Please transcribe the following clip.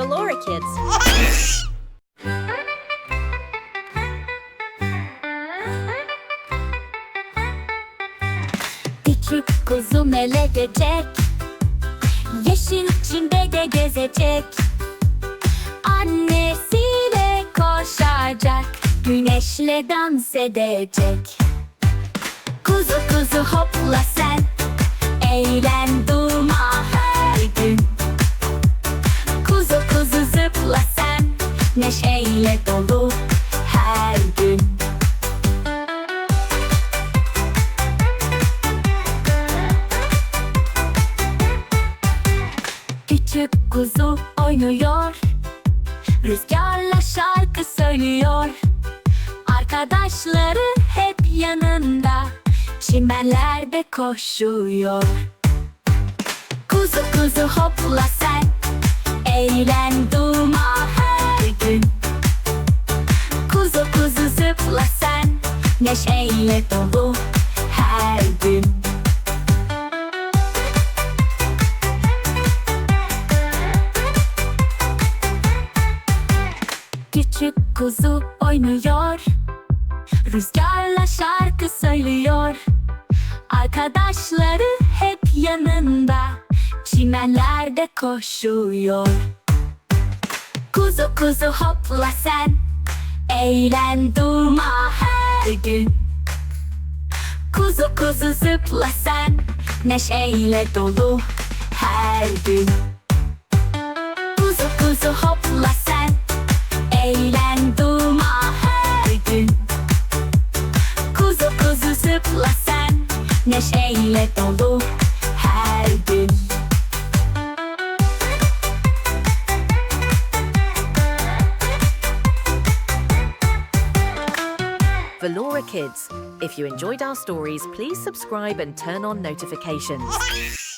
Kids. Küçük kuzu meledecek Yeşil içinde de gezecek. Annesiyle koşacak. Güneşle dans edecek. Kuzu kuzu hopla sen. Eğlen Neşeyle dolu her gün. Küçük kuzu oynuyor. Rüzgarla şarkı söylüyor. Arkadaşları hep yanında. Çimenlerde koşuyor. Kuzu kuzu hopla sen. Eğlen durma Neşeyle dolu her gün. Küçük kuzu oynuyor. Rüzgarla şarkı söylüyor. Arkadaşları hep yanında. Çimenlerde koşuyor. Kuzu kuzu hopla sen. Eğlen durma her gün Kuzu kuzu zıpla sen Neşeyle dolu her gün. Kuzu kuzu hopla sen Eğlen durma her gün. Kuzu kuzu zıpla sen Neşeyle dolu Valora Kids. If you enjoyed our stories, please subscribe and turn on notifications.